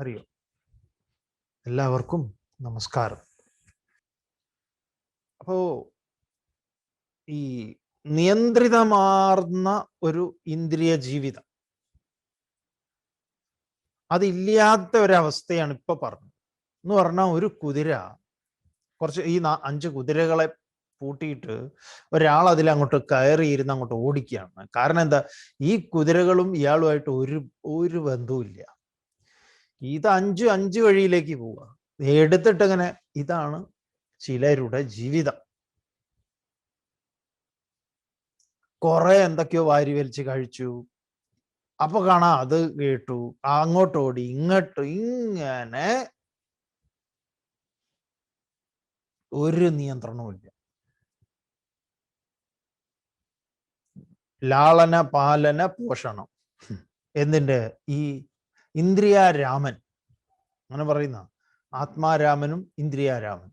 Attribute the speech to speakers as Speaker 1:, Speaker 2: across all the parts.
Speaker 1: ഹരി ഓം. എല്ലാവർക്കും നമസ്കാരം. അപ്പോ ഈ നിയന്ത്രിതമാർന്ന ഒരു ഇന്ദ്രിയ ജീവിതം അതില്ലാത്ത ഒരവസ്ഥയാണ് ഇപ്പൊ പറഞ്ഞത്. എന്ന് പറഞ്ഞാൽ ഒരു കുതിര കുറച്ച് ഈ അഞ്ച് കുതിരകളെ പൂട്ടിയിട്ട് ഒരാൾ അതിൽ അങ്ങോട്ട് കയറി ഇരുന്ന് അങ്ങോട്ട് ഓടിക്കുകയാണ്. കാരണം എന്താ? ഈ കുതിരകളും ഇയാളുമായിട്ട് ഒരു ഒരു ബന്ധവുമില്ല. ഇത് അഞ്ചു അഞ്ച് വഴിയിലേക്ക് പോവുക. എടുത്തിട്ട് ഇങ്ങനെ ഇതാണ് ചിലരുടെ ജീവിതം. കുറെ എന്തൊക്കെയോ വാരി വലിച്ച് കഴിച്ചു. അപ്പൊ കാണാ അത് കേട്ടു അങ്ങോട്ട് ഓടി ഇങ്ങോട്ട് ഇങ്ങനെ ഒരു നിയന്ത്രണവുമില്ല ലാളന പാലന പോഷണം. എന്തിന്റെ ഈ ഇന്ദ്രിയാരാമൻ. അങ്ങനെ പറയുന്ന ആത്മാരാമനും ഇന്ദ്രിയാരാമൻ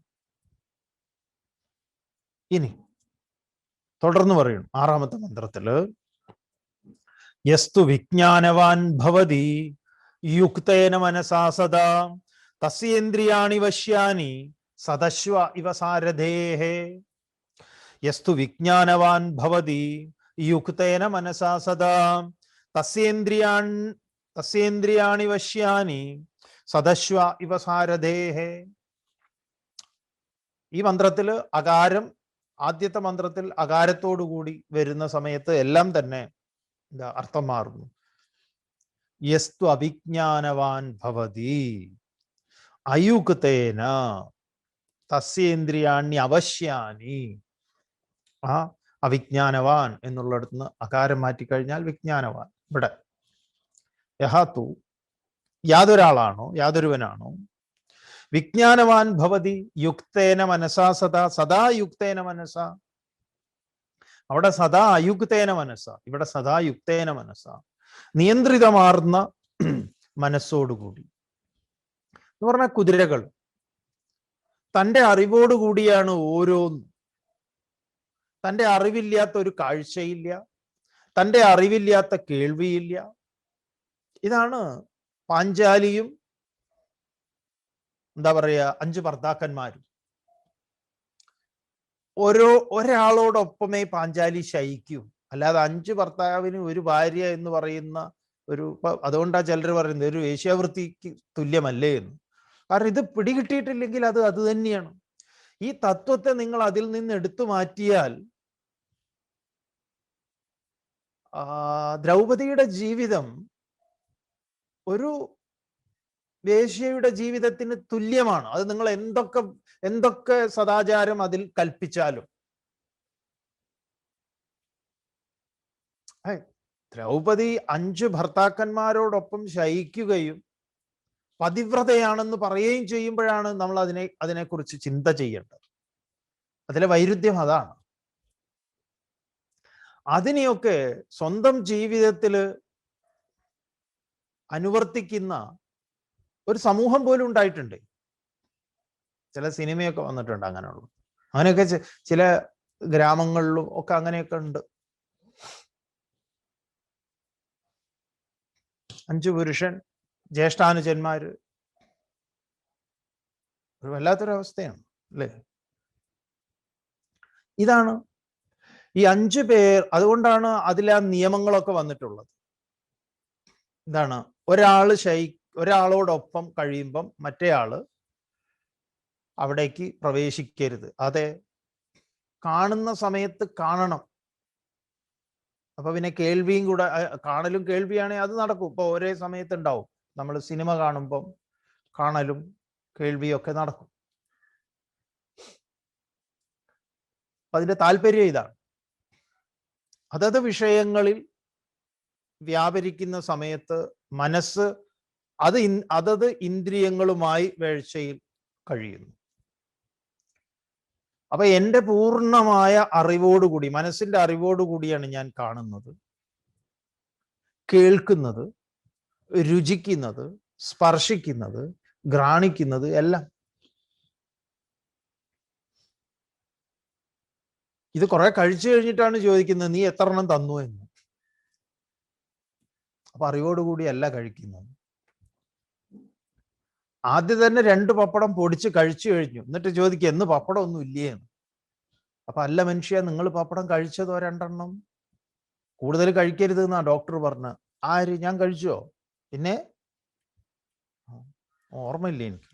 Speaker 1: ഇനി തുടർന്ന് പറയും ആറാമത്തെ മന്ത്രത്തിൽ യസ്തു വിജ്ഞാനവാൻ ഭവതി യുക്തേന മനസാ സദാ തസ്യേന്ദ്രിയാണി വശ്യാനി സദശ്വ ഇവ സാരഥേഹേ. യസ്തു വിജ്ഞാനവാൻ ഭവതി യുക്തേന മനസാ സദാ തസ്യേന്ദ്രിയാൺ തസ്യേന്ദ്രിയാണി വശ്യാനി സദശ്വ ഇവ സാരദേഹേ. ഈ മന്ത്രത്തിൽ അകാരം ആദ്യത്തെ മന്ത്രത്തിൽ അകാരത്തോടു കൂടി വരുന്ന സമയത്ത് എല്ലാം തന്നെ എന്താ അർത്ഥം മാറുന്നു. യസ്തു അഭിജ്ഞാനവാൻ ഭവതി അയുക്തേന തസ്യേന്ദ്രിയാണി അവശ്യാനി. ആ അവിജ്ഞാനവാൻ എന്നുള്ളിടത്തുനിന്ന് അകാരം മാറ്റിക്കഴിഞ്ഞാൽ വിജ്ഞാനവാൻ. ഇവിടെ യഹാത്തു യാതൊരാളാണോ? യാതൊരുവനാണോ? വിജ്ഞാനവാൻ ഭവതി യുക്തേന മനസാ സദാ സദാ യുക്തേന മനസ. അവിടെ സദാ അയുക്തേന മനസ്സ ഇവിടെ സദാ യുക്തേന മനസ്സ നിയന്ത്രിതമാർന്ന മനസ്സോടുകൂടി. എന്ന് പറഞ്ഞ കുതിരകൾ. തന്റെ അറിവോടുകൂടിയാണ് ഓരോന്നും. തന്റെ അറിവില്ലാത്ത ഒരു കാഴ്ചയില്ല. തന്റെ അറിവില്ലാത്ത കേൾവിയില്ല. ഇതാണ് പാഞ്ചാലിയും എന്താ പറയുക അഞ്ച് ഭർത്താക്കന്മാരും. ഓരോ ഒരാളോടൊപ്പമേ പാഞ്ചാലി ശയിക്കും. അല്ലാതെ അഞ്ച് ഭർത്താവിന് ഒരു ഭാര്യ എന്ന് പറയുന്ന ഒരു അതുകൊണ്ടാണ് അതുകൊണ്ടാ ചിലർ പറയുന്നത് ഒരു വേശ്യാവൃത്തിക്ക് തുല്യമല്ലേ എന്ന്. കാരണം ഇത് പിടികിട്ടിയിട്ടില്ലെങ്കിൽ അത് അത് തന്നെയാണ്. ഈ തത്വത്തെ നിങ്ങൾ അതിൽ നിന്ന് എടുത്തു മാറ്റിയാൽ ദ്രൗപതിയുടെ ജീവിതം ഒരു വേശ്യയുടെ ജീവിതത്തിന് തുല്യമാണ്. അത് നിങ്ങൾ എന്തൊക്കെ എന്തൊക്കെ സദാചാരം അതിൽ കൽപ്പിച്ചാലും. ദ്രൗപദി അഞ്ച് ഭർത്താക്കന്മാരോടൊപ്പം ശയിക്കുകയും പതിവ്രതയാണെന്ന് പറയുകയും ചെയ്യുമ്പോഴാണ് നമ്മൾ അതിനെ അതിനെക്കുറിച്ച് ചിന്ത ചെയ്യേണ്ടത്. അതിലെ വൈരുദ്ധ്യം അതാണ്. അതിനെയൊക്കെ സ്വന്തം ജീവിതത്തിൽ അനുവർത്തിക്കുന്ന ഒരു സമൂഹം പോലും ഉണ്ടായിട്ടുണ്ട്. ചില സിനിമയൊക്കെ വന്നിട്ടുണ്ട് അങ്ങനെയുള്ള. അങ്ങനെയൊക്കെ ചില ഗ്രാമങ്ങളിലും ഒക്കെ അങ്ങനെയൊക്കെ ഉണ്ട്. അഞ്ചു പുരുഷൻ ജ്യേഷ്ഠാനുജന്മാര് ഒരു വല്ലാത്തൊരവസ്ഥയാണ് അല്ലേ? ഇതാണ് ഈ അഞ്ചു പേർ അതുകൊണ്ടാണ് അതിലെ ആ നിയമങ്ങളൊക്കെ വന്നിട്ടുള്ളത്. എന്താണ്? ഒരാൾ ശൈ ഒരാളോടൊപ്പം കഴിയുമ്പം മറ്റേയാൾ അവിടേക്ക് പ്രവേശിക്കരുത്. അതെ കാണുന്ന സമയത്ത് കാണണം. അപ്പൊ പിന്നെ കേൾവിയും കൂടെ കാണലും കേൾവിയാണെങ്കിൽ അത് നടക്കും. ഇപ്പൊ ഒരേ സമയത്ത് ഉണ്ടാവും നമ്മൾ സിനിമ കാണുമ്പം കാണലും കേൾവിയും ഒക്കെ നടക്കും. അതിന്റെ താല്പര്യം ഇതാണ്. അതത് വിഷയങ്ങളിൽ വ്യാപരിക്കുന്ന സമയത്ത് മനസ്സ് അത് അതത് ഇന്ദ്രിയങ്ങളുമായി വേഴ്ചയിൽ കഴിയുന്നു. അപ്പൊ എന്റെ പൂർണമായ അറിവോടുകൂടി മനസ്സിന്റെ അറിവോടുകൂടിയാണ് ഞാൻ കാണുന്നത് കേൾക്കുന്നത് രുചിക്കുന്നത് സ്പർശിക്കുന്നത് ഘ്രാണിക്കുന്നത് എല്ലാം. ഇത് കുറെ കഴിച്ചു കഴിഞ്ഞിട്ടാണ് ചോദിക്കുന്നത് നീ എത്ര എണ്ണം തന്നു എന്ന്. അപ്പൊ അറിവോടുകൂടി അല്ല കഴിക്കുന്നത്. ആദ്യം തന്നെ രണ്ട് പപ്പടം പൊടിച്ച് കഴിച്ചു കഴിഞ്ഞു. എന്നിട്ട് ചോദിക്കുക എന്ന് പപ്പടം ഒന്നും ഇല്ലേ അപ്പൊ അല്ല മനുഷ്യ നിങ്ങൾ പപ്പടം കഴിച്ചതോ രണ്ടെണ്ണം? കൂടുതൽ കഴിക്കരുത് എന്നാ ഡോക്ടർ പറഞ്ഞ. ആര്? ഞാൻ കഴിച്ചോ? പിന്നെ? ഓർമ്മയില്ല എനിക്ക്.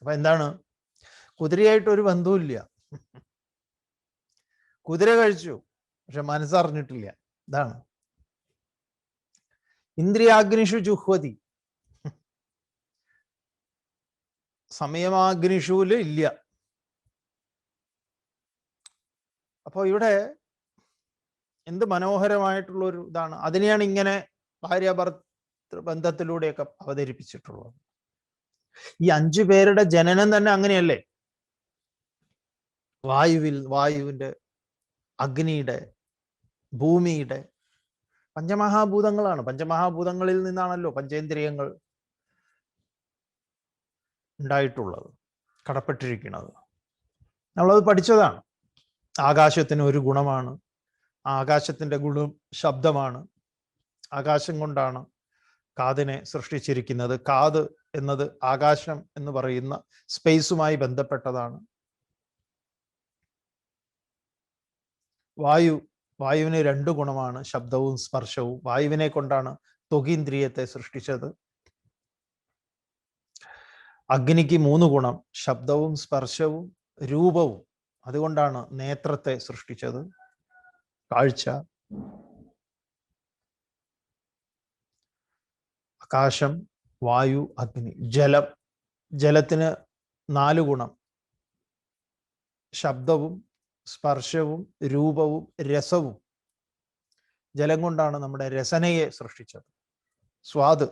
Speaker 1: അപ്പൊ എന്താണ്? കുതിരയായിട്ട് ഒരു ബന്ധവുമില്ല കുതിര കഴിച്ചു പക്ഷെ മനസ്സറിഞ്ഞിട്ടില്ല. ഇതാണ്. ഇന്ദ്രിയാഗ്നിഷു ജുഹ്വതി. സമയമാഗ്നിഷൂൽ ഇല്ല. അപ്പൊ ഇവിടെ എന്ത് മനോഹരമായിട്ടുള്ള ഒരു ഇതാണ്. അതിനെയാണ് ഇങ്ങനെ ഭാര്യ ഭർത്തൃ ബന്ധത്തിലൂടെയൊക്കെ അവതരിപ്പിച്ചിട്ടുള്ളത്. ഈ അഞ്ചു പേരുടെ ജനനം തന്നെ അങ്ങനെയല്ലേ? വായുവിൽ വായുവിന്റെ അഗ്നിയുടെ ഭൂമിയുടെ പഞ്ചമഹാഭൂതങ്ങളാണ്. പഞ്ചമഹാഭൂതങ്ങളിൽ നിന്നാണല്ലോ പഞ്ചേന്ദ്രിയങ്ങൾ ഉണ്ടായിട്ടുള്ളത് കടപ്പെട്ടിരിക്കുന്നത്. നമ്മളത് പഠിച്ചതാണ്. ആകാശത്തിന് ഒരു ഗുണമാണ്. ആകാശത്തിന്റെ ഗുണം ശബ്ദമാണ്. ആകാശം കൊണ്ടാണ് കാതിനെ സൃഷ്ടിച്ചിരിക്കുന്നത്. കാത് എന്നത് ആകാശം എന്ന് പറയുന്ന സ്പേസുമായി ബന്ധപ്പെട്ടതാണ്. വായു വായുവിന് രണ്ട് ഗുണമാണ് ശബ്ദവും സ്പർശവും. വായുവിനെ കൊണ്ടാണ് ത്വകീന്ദ്രിയത്തെ സൃഷ്ടിച്ചത്. അഗ്നിക്ക് മൂന്ന് ഗുണം ശബ്ദവും സ്പർശവും രൂപവും. അതുകൊണ്ടാണ് നേത്രത്തെ സൃഷ്ടിച്ചത്. കാഴ്ച. ആകാശം വായു അഗ്നി ജലം. ജലത്തിന് നാല് ഗുണം ശബ്ദവും സ്പർശവും രൂപവും രസവും. ജലം കൊണ്ടാണ് നമ്മുടെ രസനയെ സൃഷ്ടിച്ചത്. സ്വാദ്.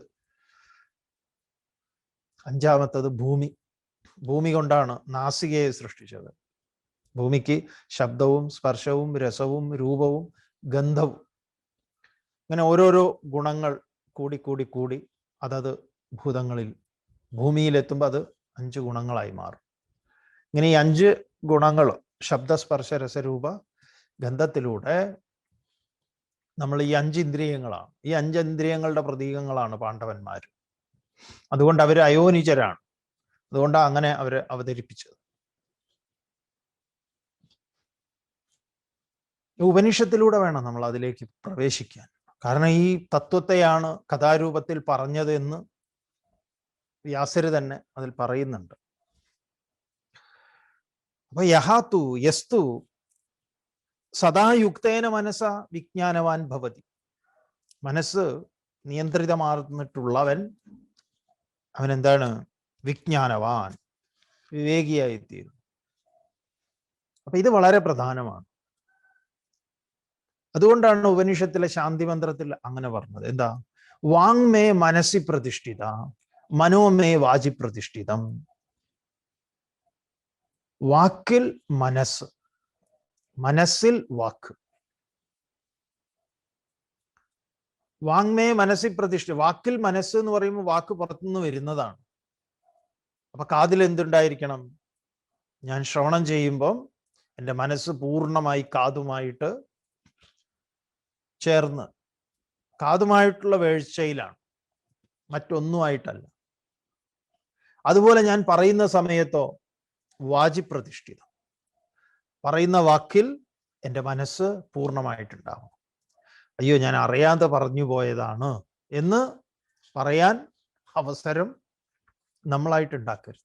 Speaker 1: അഞ്ചാമത്തത് ഭൂമി. ഭൂമി കൊണ്ടാണ് നാസികയെ സൃഷ്ടിച്ചത്. ഭൂമിക്ക് ശബ്ദവും സ്പർശവും രസവും രൂപവും ഗന്ധവും. ഇങ്ങനെ ഓരോരോ ഗുണങ്ങൾ കൂടി കൂടി കൂടി അതത് ഭൂതങ്ങളിൽ ഭൂമിയിലെത്തുമ്പോൾ അത് അഞ്ച് ഗുണങ്ങളായി മാറും. ഇങ്ങനെ ഈ അഞ്ച് ഗുണങ്ങൾ ശബ്ദസ്പർശ രസരൂപ ഗന്ധത്തിലൂടെ നമ്മൾ ഈ അഞ്ച് ഇന്ദ്രിയങ്ങളാണ്. ഈ അഞ്ച് ഇന്ദ്രിയങ്ങളുടെ പ്രതീകങ്ങളാണ് പാണ്ഡവന്മാർ. അതുകൊണ്ട് അവർ അയോനിജരാണ് അതുകൊണ്ടാണ് അങ്ങനെ അവരെ അവതരിപ്പിച്ചത്. ഉപനിഷത്തിലൂടെ വേണം നമ്മൾ അതിലേക്ക് പ്രവേശിക്കാൻ. കാരണം ഈ തത്വത്തെയാണ് കഥാരൂപത്തിൽ പറഞ്ഞത് എന്ന് വ്യാസര് തന്നെ അതിൽ പറയുന്നുണ്ട്. അപ്പൊ യഹാത്തു യസ്തു സദാ യുക്തേന മനസ്സ വിജ്ഞാനവാൻ ഭവതി. മനസ്സ് നിയന്ത്രിതമാർന്നിട്ടുള്ളവൻ അവൻ എന്താണ് വിജ്ഞാനവാൻ. വിവേകിയായി തീരും അപ്പൊ ഇത് വളരെ പ്രധാനമാണ്. അതുകൊണ്ടാണ് ഉപനിഷത്തിലെ ശാന്തി മന്ത്രത്തിൽ അങ്ങനെ പറഞ്ഞത്. എന്താ? വാങ്മേ മനസ്സി പ്രതിഷ്ഠിത മനോമേ വാചി പ്രതിഷ്ഠിതം. വാക്കിൽ മനസ്സ്. മനസ്സിൽ വാക്ക്. വാങ്മേ മനസ്സിൽ പ്രതിഷ്ഠ. വാക്കിൽ മനസ്സ് എന്ന് പറയുമ്പോൾ വാക്ക് പുറത്തുനിന്ന് വരുന്നതാണ്. അപ്പൊ കാതിൽ എന്തുണ്ടായിരിക്കണം? ഞാൻ ശ്രവണം ചെയ്യുമ്പം എന്റെ മനസ്സ് പൂർണമായി കാതുമായിട്ട് ചേർന്ന്. കാതുമായിട്ടുള്ള വീഴ്ചയിലാണ്. മറ്റൊന്നുമായിട്ടല്ല. അതുപോലെ ഞാൻ പറയുന്ന സമയത്തോ വാജിപ്രതിഷ്ഠിതം പറയുന്ന വാക്കിൽ എന്റെ മനസ്സ് പൂർണമായിട്ടുണ്ടാവും അയ്യോ ഞാൻ അറിയാതെ പറഞ്ഞു പോയതാണ് എന്ന് പറയാൻ അവസരം നമ്മളായിട്ട് ഉണ്ടാക്കരുത്.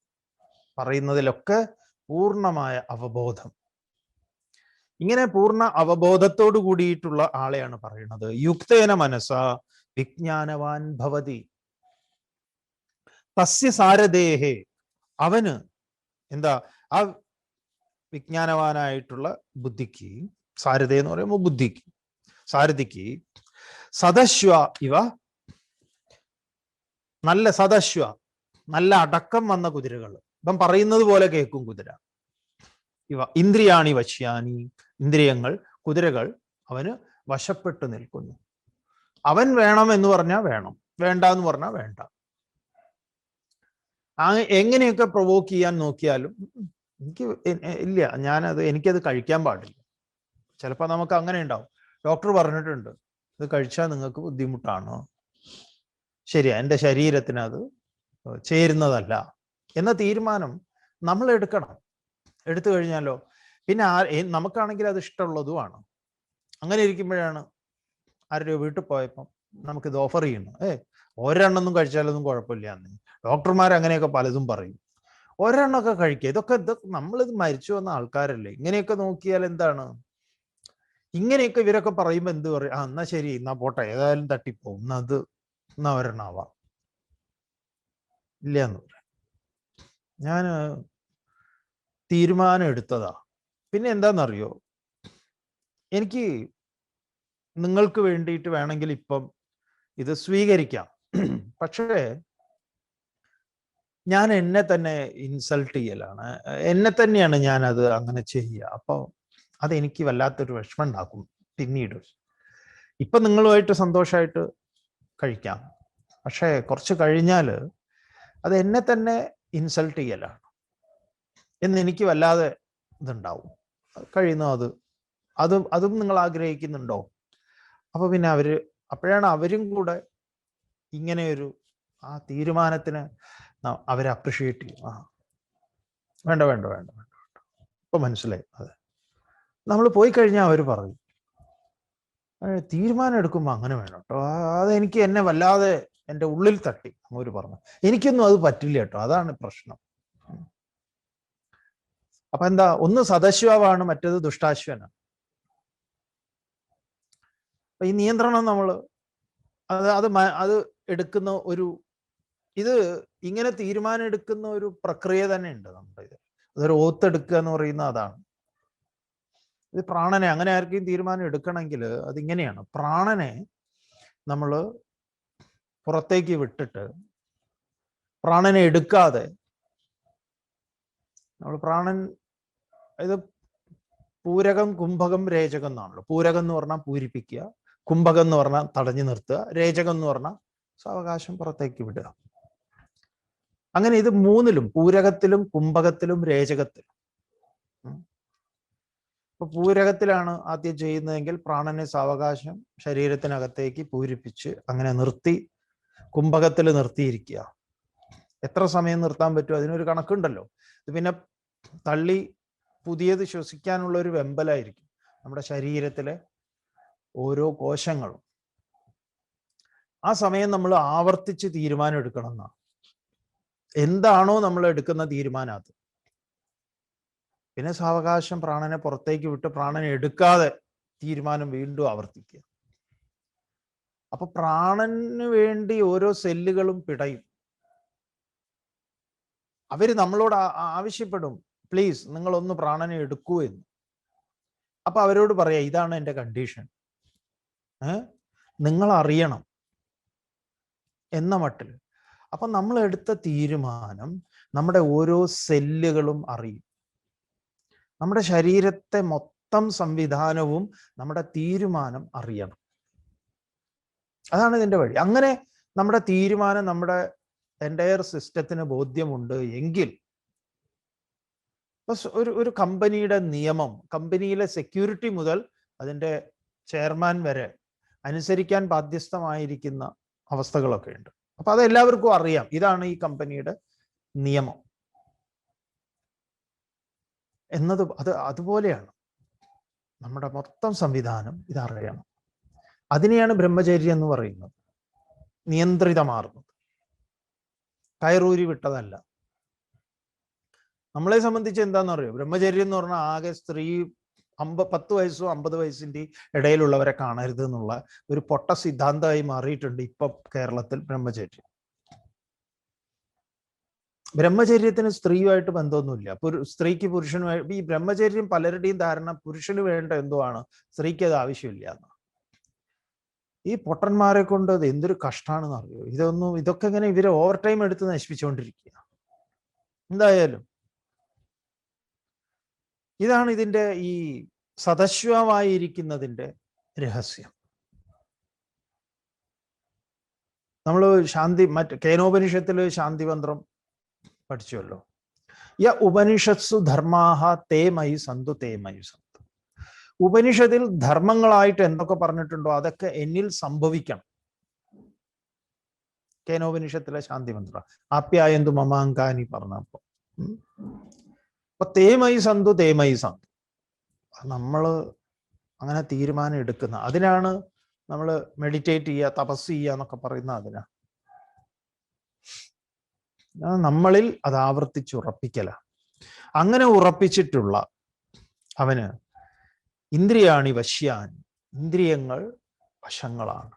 Speaker 1: പറയുന്നതിലൊക്കെ പൂർണമായ അവബോധം. ഇങ്ങനെ പൂർണ അവബോധത്തോടു കൂടിയിട്ടുള്ള ആളെയാണ് പറയുന്നത്. യുക്തേന മനസ്സ വിജ്ഞാനവാൻ ഭവതി. തസ്യ സാരദേഹേ. അവന് എന്താ? ആ വിജ്ഞാനവാനായിട്ടുള്ള ബുദ്ധിക്ക് സാരഥ എന്ന് പറയുമ്പോൾ ബുദ്ധിക്ക് സാരഥിക്ക് സദശ്വ ഇവ നല്ല സദശ്വ നല്ല അടക്കം വന്ന കുതിരകൾ ഇപ്പം പറയുന്നത് പോലെ കേൾക്കും കുതിര. ഇവ ഇന്ദ്രിയാണി വശ്യാനി ഇന്ദ്രിയങ്ങൾ കുതിരകൾ അവന് വശപ്പെട്ടു നിൽക്കുന്നു. അവൻ വേണം എന്ന് പറഞ്ഞാൽ വേണം. വേണ്ട എന്ന് പറഞ്ഞാൽ വേണ്ട. ആ എങ്ങനെയൊക്കെ പ്രൊവോക്ക് ചെയ്യാൻ നോക്കിയാലും എനിക്ക് ഇല്ല. ഞാനത് എനിക്കത് കഴിക്കാൻ പാടില്ല. ചിലപ്പോൾ നമുക്ക് അങ്ങനെ ഉണ്ടാവും. ഡോക്ടർ പറഞ്ഞിട്ടുണ്ട് ഇത് കഴിച്ചാൽ നിങ്ങൾക്ക് ബുദ്ധിമുട്ടാണ്? ശരിയാ എന്റെ ശരീരത്തിന് അത് ചേരുന്നതല്ല എന്ന തീരുമാനം നമ്മൾ എടുക്കണം. എടുത്തു കഴിഞ്ഞാലോ? പിന്നെ ആ നമുക്കാണെങ്കിൽ അത് ഇഷ്ടമുള്ളതുമാണ് അങ്ങനെ ഇരിക്കുമ്പോഴാണ് ആരുടെയോ വീട്ടിൽ പോയപ്പം നമുക്കിത് ഓഫർ ചെയ്യണം ഏ ഒരെണ്ണൊന്നും കഴിച്ചാലൊന്നും കുഴപ്പമില്ല എന്ന്. ഡോക്ടർമാർ അങ്ങനെയൊക്കെ പലതും പറയും. ഒരെണ്ണമൊക്കെ കഴിക്കുക. ഇതൊക്കെ ഇതൊക്കെ നമ്മളിത് മരിച്ചു വന്ന ആൾക്കാരല്ലേ. ഇങ്ങനെയൊക്കെ നോക്കിയാൽ എന്താണ്? ഇങ്ങനെയൊക്കെ ഇവരൊക്കെ പറയുമ്പോൾ എന്ത് പറയും? ആ എന്നാ ശരി എന്നാ പോട്ടെ. ഏതായാലും തട്ടിപ്പോവും. എന്നാ അത് എന്നാ ഒരെണ്ണാവാം ഇല്ല എന്ന് പറയാം. ഞാൻ തീരുമാനം എടുത്തതാ. പിന്നെ എന്താണെന്നറിയോ എനിക്ക് നിങ്ങൾക്ക് വേണ്ടിയിട്ട് വേണമെങ്കിൽ ഇപ്പം ഇത് സ്വീകരിക്കാം. പക്ഷേ ഞാൻ എന്നെ തന്നെ ഇൻസൾട്ട് ചെയ്യലാണ്. എന്നെ തന്നെയാണ് ഞാൻ അത് അങ്ങനെ ചെയ്യുക. അപ്പോൾ അതെനിക്ക് വല്ലാത്തൊരു വിഷമം ഉണ്ടാക്കും പിന്നീട്. ഇപ്പൊ നിങ്ങളുമായിട്ട് സന്തോഷമായിട്ട് കഴിക്കാം. പക്ഷേ കുറച്ച് കഴിഞ്ഞാൽ അത് എന്നെ തന്നെ ഇൻസൾട്ട് ചെയ്യലാണ്. എന്ന് എനിക്ക് വല്ലാതെ ഇതുണ്ടാവും. കഴിയുന്നു അത്? അതും അതും നിങ്ങൾ ആഗ്രഹിക്കുന്നുണ്ടോ? അപ്പൊ പിന്നെ അവർ അപ്പോഴാണ് അവരും കൂടെ ഇങ്ങനെ ഒരു ആ തീരുമാനത്തിന് അവരെ അപ്രിഷിയേറ്റ് ചെയ്യും. ആ. വേണ്ട വേണ്ട വേണ്ട വേണ്ട വേണ്ട. ഇപ്പൊ മനസ്സിലായി. അതെ. നമ്മൾ പോയി കഴിഞ്ഞാൽ അവർ പറയും. "ഏ, തീരുമാനം എടുക്കുമ്പോൾ അങ്ങനെ വേണം കേട്ടോ. അതെനിക്ക് എന്നെ വല്ലാതെ എന്റെ ഉള്ളിൽ തട്ടി അവർ പറഞ്ഞു. എനിക്കൊന്നും അത് പറ്റില്ല കേട്ടോ. അതാണ് പ്രശ്നം. അപ്പൊ എന്താ ഒന്ന് സദശിവാണ് മറ്റേത് ദുഷ്ടാശ്വനാണ്. ഈ നിയന്ത്രണം നമ്മൾ അത് അത് അത് എടുക്കുന്ന ഒരു ഇത് ഇങ്ങനെ തീരുമാനം എടുക്കുന്ന ഒരു പ്രക്രിയ തന്നെ ഉണ്ട് നമ്മുടെ ഇത് അതൊരു ഓത്തെടുക്കുക എന്ന് പറയുന്ന അതാണ്. ഇത് പ്രാണനെ അങ്ങനെ ആർക്കും തീരുമാനം എടുക്കണമെങ്കിൽ അതിങ്ങനെയാണ്. പ്രാണനെ നമ്മൾ പുറത്തേക്ക് വിട്ടിട്ട് പ്രാണനെ എടുക്കാതെ നമ്മൾ പ്രാണൻ ഇത് പൂരകം കുംഭകം രേചകം എന്നാണല്ലോ. പൂരകം എന്ന് പറഞ്ഞാൽ പൂരിപ്പിക്കുക. കുംഭകം എന്ന് പറഞ്ഞാൽ തടഞ്ഞു നിർത്തുക രേചകം എന്ന് പറഞ്ഞാൽ സാവകാശം പുറത്തേക്ക് വിടുക. അങ്ങനെ ഇത് മൂന്നിലും പൂരകത്തിലും കുംഭകത്തിലും രേചകത്തിലും. ഇപ്പൊ പൂരകത്തിലാണ് ആദ്യം ചെയ്യുന്നതെങ്കിൽ പ്രാണനെ സാവകാശം ശരീരത്തിനകത്തേക്ക് പൂരിപ്പിച്ച് അങ്ങനെ നിർത്തി കുംഭകത്തിൽ നിർത്തിയിരിക്കുക. എത്ര സമയം നിർത്താൻ പറ്റും? അതിനൊരു കണക്കുണ്ടല്ലോ. ഇത് പിന്നെ തള്ളി പുതിയത് ശ്വസിക്കാനുള്ള ഒരു വെമ്പലായിരിക്കും. നമ്മുടെ ശരീരത്തിലെ ഓരോ കോശങ്ങളും. ആ സമയം നമ്മൾ ആവർത്തിച്ച് തീരുമാനം എടുക്കണം എന്താണോ നമ്മൾ എടുക്കുന്ന തീരുമാനം അത്. പിന്നെ സാവകാശം പ്രാണനെ പുറത്തേക്ക് വിട്ട് പ്രാണനെ എടുക്കാതെ തീരുമാനം വീണ്ടും ആവർത്തിക്കുക. അപ്പൊ പ്രാണന് വേണ്ടി ഓരോ സെല്ലുകളും പിടയും. അവർ നമ്മളോട് ആവശ്യപ്പെടും. പ്ലീസ് നിങ്ങളൊന്ന് പ്രാണനെ എടുക്കൂ എന്ന്. അപ്പൊ അവരോട് പറയാ ഇതാണ് എന്റെ കണ്ടീഷൻ നിങ്ങൾ അറിയണം എന്ന മട്ടിൽ. അപ്പൊ നമ്മൾ എടുത്ത തീരുമാനം നമ്മുടെ ഓരോ സെല്ലുകളും അറിയും. നമ്മുടെ ശരീരത്തെ മൊത്തം സംവിധാനവും നമ്മുടെ തീരുമാനം അറിയണം. അതാണ് ഇതിന്റെ വഴി. അങ്ങനെ നമ്മുടെ തീരുമാനം നമ്മുടെ എന്റയർ സിസ്റ്റത്തിന് ബോധ്യമുണ്ട് എങ്കിൽ ഒരു ഒരു കമ്പനിയുടെ നിയമം കമ്പനിയിലെ സെക്യൂരിറ്റി മുതൽ അതിന്റെ ചെയർമാൻ വരെ അനുസരിക്കാൻ ബാധ്യസ്ഥമായിരിക്കുന്ന അവസ്ഥകളൊക്കെ ഉണ്ട്. അപ്പൊ അത് എല്ലാവർക്കും അറിയാം. ഇതാണ് ഈ കമ്പനിയുടെ നിയമം. എന്നത് അത് അതുപോലെയാണ്. നമ്മുടെ മൊത്തം സംവിധാനം ഇതറിയണം. അതിനെയാണ് ബ്രഹ്മചര്യം എന്ന് പറയുന്നത്. നിയന്ത്രിതമാർന്നത്. കയറൂരി വിട്ടതല്ല. നമ്മളെ സംബന്ധിച്ച് എന്താണെന്ന് അറിയോ ബ്രഹ്മചര്യം എന്ന് പറഞ്ഞാൽ ആകെ സ്ത്രീ അമ്പ പത്ത് വയസ്സും അമ്പത് വയസ്സിന്റെ ഇടയിലുള്ളവരെ കാണരുത് എന്നുള്ള ഒരു പൊട്ട സിദ്ധാന്തമായി മാറിയിട്ടുണ്ട് ഇപ്പൊ കേരളത്തിൽ ബ്രഹ്മചര്യം. ബ്രഹ്മചര്യത്തിന് സ്ത്രീയുമായിട്ട് ബന്ധമൊന്നുമില്ല. സ്ത്രീക്ക് പുരുഷനുമായി ഈ ബ്രഹ്മചര്യം പലരുടെയും ധാരണ പുരുഷന് വേണ്ട എന്തോ ആണ് സ്ത്രീക്ക് അത് ആവശ്യമില്ല എന്ന്. ഈ പൊട്ടന്മാരെ കൊണ്ട് അത് എന്തൊരു കഷ്ടമാണെന്ന് അറിയോ? ഇതൊന്നും ഇതൊക്കെ ഇങ്ങനെ ഇവർ ഓവർ ടൈം എടുത്ത് നശിപ്പിച്ചുകൊണ്ടിരിക്കുക. എന്തായാലും ഇതാണ് ഇതിന്റെ ഈ സദശ്വമായിരിക്കുന്നതിന്റെ രഹസ്യം. നമ്മൾ ശാന്തി മറ്റ് കേനോപനിഷത്തിൽ ശാന്തിമന്ത്രം പഠിച്ചുവല്ലോ യ ഉപനിഷത്സു ധർമാഹ തേ മയി സന്തു തേ മയി സന്തു. ഉപനിഷത്തിൽ ധർമ്മങ്ങളായിട്ട് എന്തൊക്കെ പറഞ്ഞിട്ടുണ്ടോ അതൊക്കെ എന്നിൽ സംഭവിക്കണം. കേനോപനിഷത്തിലെ ശാന്തി മന്ത്ര ആപ്യായന്തു മമാങ്കാനി പറഞ്ഞപ്പോ. അപ്പൊ തേമൈ സന്തു തേമയി സന്തു. നമ്മൾ അങ്ങനെ തീരുമാനം എടുക്കുന്ന അതിനാണ് നമ്മൾ മെഡിറ്റേറ്റ് ചെയ്യുക തപസ് ചെയ്യുക എന്നൊക്കെ പറയുന്ന അതിനാണ് നമ്മളിൽ അത് ആവർത്തിച്ച് ഉറപ്പിക്കല. അങ്ങനെ ഉറപ്പിച്ചിട്ടുള്ള അവന് ഇന്ദ്രിയാണി വശ്യാൻ ഇന്ദ്രിയങ്ങൾ വശങ്ങളാണ്.